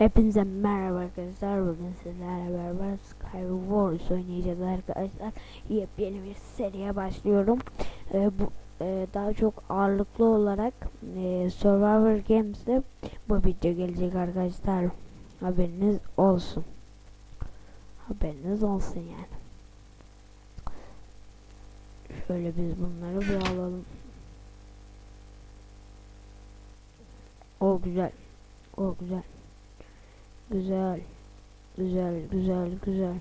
Hepinize merhaba arkadaşlar. Bugün sizlerle beraber Skywars oynayacağız arkadaşlar. Yepyeni bir seriye başlıyorum. Ee, bu e, daha çok ağırlıklı olarak e, Survivor Games'te bu video gelecek arkadaşlar. Haberiniz olsun. Haberiniz olsun yani. Şöyle biz bunları bir alalım. O güzel. O güzel. Güzel. Güzel, güzel, güzel.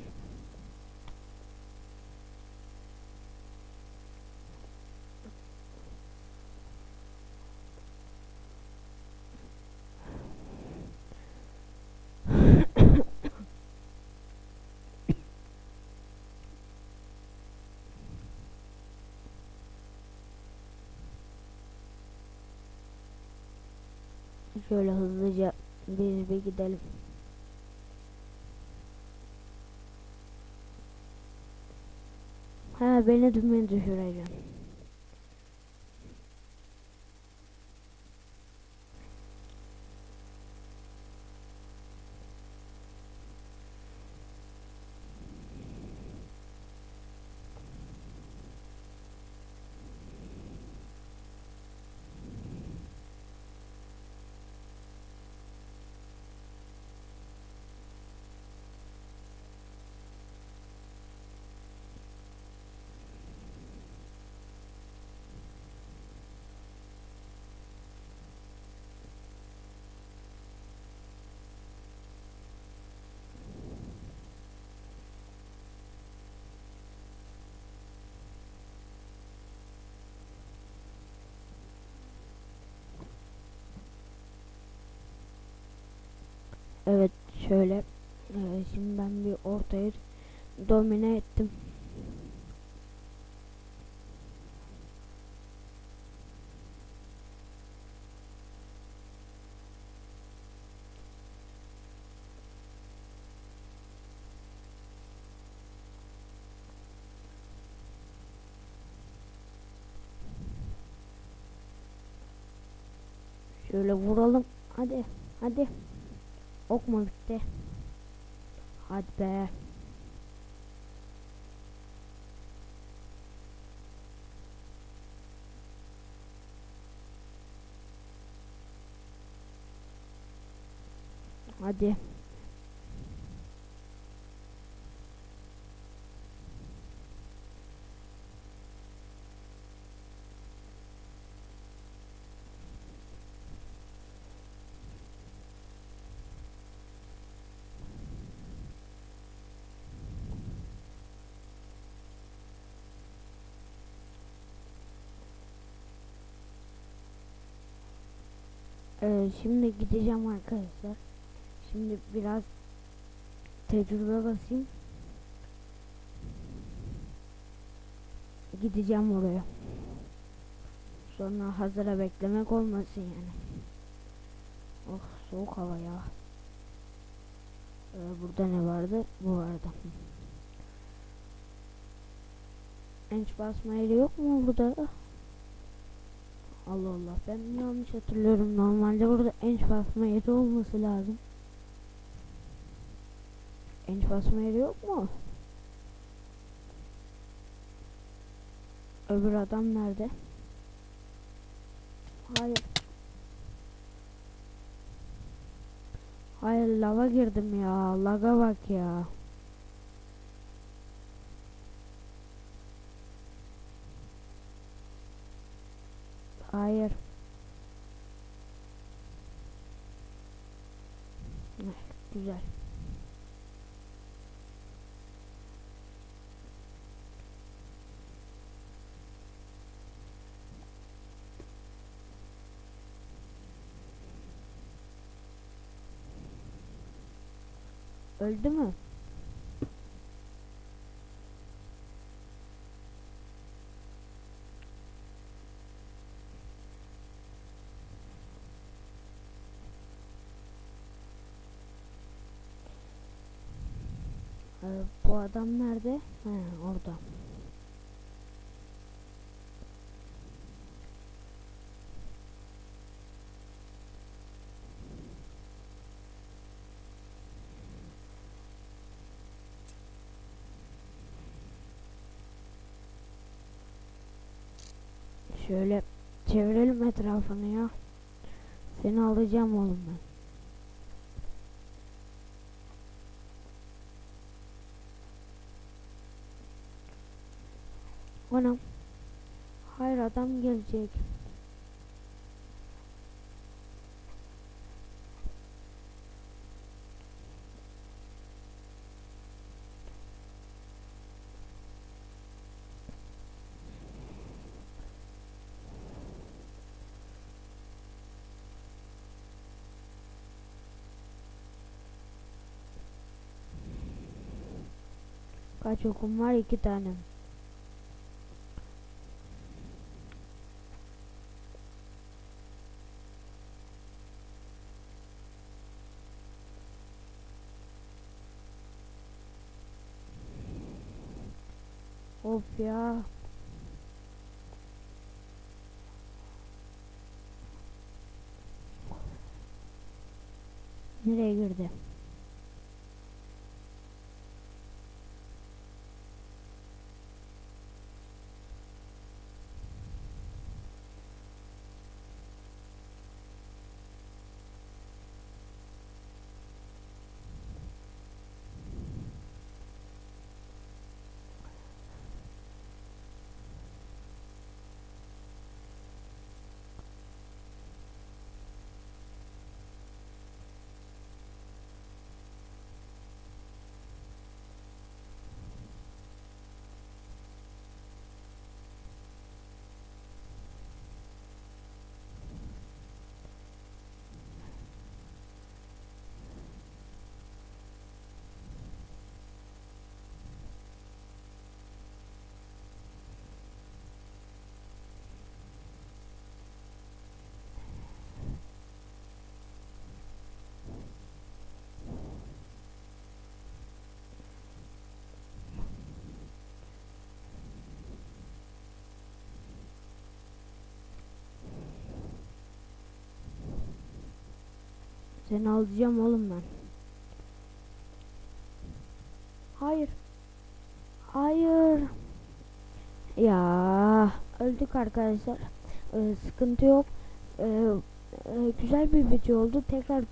Şöyle hızlıca biz bir gidelim. Ha beni dümen düşüreceğim. Evet şöyle e, şimdi ben bir ortayı domine ettim. Şöyle vuralım. Hadi. Hadi. Ok mu bitti? Hadi be. Hadi. Ee, şimdi gideceğim arkadaşlar. Şimdi biraz tecrübe basayım. Gideceğim oraya. Sonra hazıra beklemek olmasın yani. Oh soğuk hava ya. Ee, burada ne vardı? Bu vardı. Enç basma yeri yok mu burada? Allah Allah ben yanlış hatırlıyorum normalde burada enç basma yeri olması lazım. Enç basma yeri yok mu? Öbür adam nerede? Hayır. Hayır lava girdim ya. Laga bak ya. Hayır. Güzel. Öldü mü? Ee, bu adam nerede? He, orada. Şöyle çevirelim etrafını ya. Seni alacağım oğlum ben. Anam. Hayır adam gelecek. Kaç okum var? İki tane. Of ya. Nereye girdi? Seni alacağım oğlum ben. Hayır. Hayır. Ya öldük arkadaşlar. Ee, sıkıntı yok. Ee, e, güzel bir video oldu. Tekrar görüşürüz.